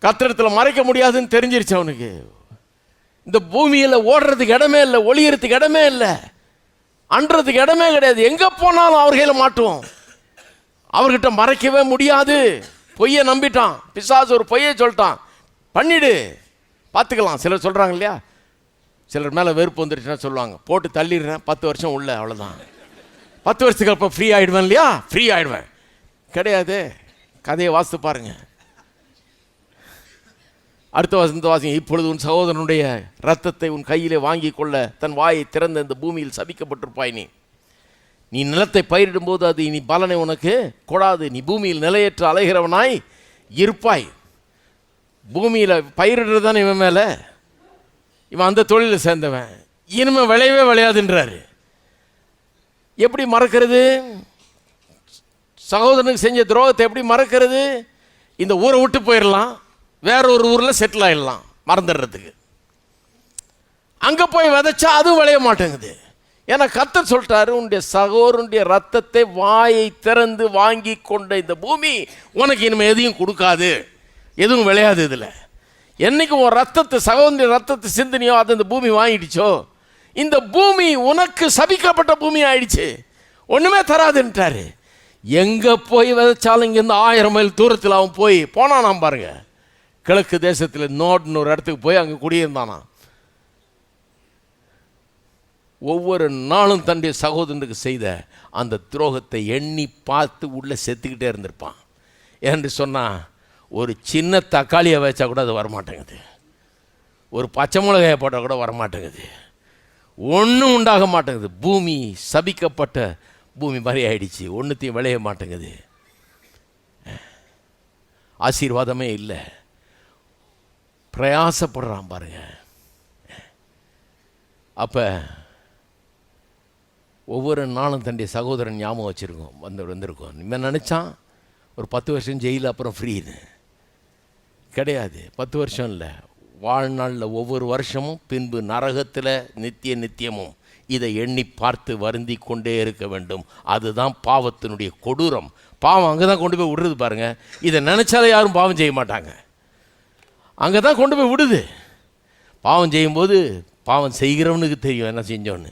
கத்திரத்தில் மறைக்க முடியாதுன்னு தெரிஞ்சிருச்சு அவனுக்கு. இந்த பூமியில் ஓடுறதுக்கு இடமே இல்லை ஒளியறதுக்கு இடமே இல்லை அன்றதுக்கு இடமே கிடையாது. எங்கே போனாலும் அவர் கையில் மாட்டுவோம். அவர்கிட்ட மறைக்கவே முடியாது. பொய்யை நம்பிட்டான். பிசாசு ஒரு பொய்யை சொல்லிட்டான். பண்ணிடு. பார்த்துக்கலாம். சிலர் சொல்கிறாங்க இல்லையா? சிலர் மேலே வெறுப்பு வந்துருச்சுன்னா சொல்லுவாங்க. போட்டு தள்ளிடுறேன். பத்து வருஷம் உள்ள அவ்வளோதான் பத்து வருஷத்துக்கு அப்போ ஃப்ரீ ஆகிடுவேன் இல்லையா? ஃப்ரீ ஆகிடுவேன் கிடையாது. கதையை வாசித்து பாருங்கள் அடுத்த வசந்த வாசிங்க இப்பொழுது உன் சகோதரனுடைய ரத்தத்தை உன் கையிலே வாங்கி கொள்ள தன் வாயை திறந்த இந்த பூமியில் சபிக்கப்பட்டிருப்பாய் நீ. நீ நிலத்தை பயிரிடும்போது அது இனி பலனை உனக்கு கொடாது. நீ பூமியில் நிலையற்ற அலைகிறவனாய் இருப்பாய். பூமியில் பயிரிடுறது தானே இவன் மேலே? இவன் அந்த தொழிலில் சேர்ந்தவன். இனிமே விளையவே விளையாதுன்றாரு. எப்படி மறக்கிறது? சகோதரனுக்கு செஞ்ச துரோகத்தை எப்படி மறக்கிறது? இந்த ஊரை விட்டு போயிடலாம். வேற ஒரு ஊரில் செட்டில் ஆகிடலாம் மறந்துடுறதுக்கு. அங்கே போய் விதைச்சா அதுவும் விளைய மாட்டேங்குது. ஏன்னா கத்தர் சொல்லிட்டாரு உன்னுடைய சகோதரனுடைய ரத்தத்தை வாயை திறந்து வாங்கி கொண்ட இந்த பூமி உனக்கு இனிமேல் எதையும் கொடுக்காது. எதுவும் விளையாது இதில். என்றைக்கு உன் ரத்தத்தை சகோதரிய ரத்தத்தை சிந்தனையோ அது இந்த பூமி வாங்கிடுச்சோ? இந்த பூமி உனக்கு சபிக்கப்பட்ட பூமி ஆயிடுச்சு. ஒன்றுமே தராதுன்ட்டாரு. எங்கே போய் விதைச்சாலும் இங்கேருந்து ஆயிரம் மைல் தூரத்தில் அவன் போய் போனானாம் பாருங்கள் கிழக்கு தேசத்தில் நோட்னு ஒரு இடத்துக்கு போய் அங்கே குடியிருந்தானா? ஒவ்வொரு நாளும் தன்னுடைய சகோதரனுக்கு செய்த அந்த துரோகத்தை எண்ணி பார்த்து உள்ளே செத்துக்கிட்டே இருந்திருப்பான். என்று சொன்னால் ஒரு சின்ன தக்காளியை வச்சா கூட அது வரமாட்டேங்குது. ஒரு பச்சை மிளகாயை போட்டால் கூட வரமாட்டேங்குது. ஒன்றும் உண்டாக மாட்டேங்குது. பூமி சபிக்கப்பட்ட பூமி மாதிரி ஆயிடுச்சு. ஒன்றுத்தையும் விளைய மாட்டேங்குது. ஆசீர்வாதமே இல்லை. பிரயாசப்படுறான் பாருங்க. அப்போ ஒவ்வொரு நாளும் தன்னுடைய சகோதரன் ஞாபகம் வச்சுருக்கோம் வந்து வந்திருக்கோம். இவன் நினச்சான் ஒரு பத்து வருஷம் ஜெயில் அப்புறம் ஃப்ரீன்னு கிடையாது. பத்து வருஷம் இல்லை. வாழ்நாளில் ஒவ்வொரு வருஷமும் பின்பு நரகத்தில் நித்திய நித்தியமும் இதை எண்ணி பார்த்து வருந்தி கொண்டே இருக்க வேண்டும். அதுதான் பாவத்தினுடைய கொடூரம். பாவம் அங்கே தான் கொண்டு போய் விடுறது பாருங்கள் இதை நினச்சாலே யாரும் பாவம் செய்ய மாட்டாங்க. அங்கே தான் கொண்டு போய் விடுது. பாவம் செய்யும்போது பாவம் செய்கிறவனுக்கு தெரியும் என்ன செஞ்சோன்னு.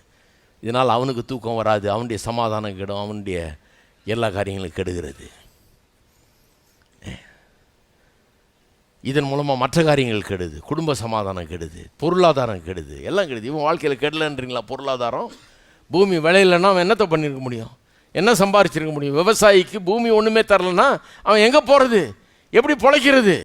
இதனால் அவனுக்கு தூக்கம் வராது அவனுடைய சமாதானம் கெடும் அவனுடைய எல்லா காரியங்களும் கெடுகிறது. இதன் மூலமாக மற்ற காரியங்கள் கெடுது குடும்ப சமாதானம் கெடுது பொருளாதாரம் கெடுது எல்லாம் கெடுது. இவன் வாழ்க்கையில் கெடலன்றீங்களா பொருளாதாரம்? பூமி விளையிலன்னா அவன் என்னத்தை பண்ணியிருக்க முடியும்? என்ன சம்பாரிச்சிருக்க முடியும்? விவசாயிக்கு பூமி ஒன்றுமே தரலன்னா அவன் எங்கே போகிறது எப்படி பிழைக்கிறது?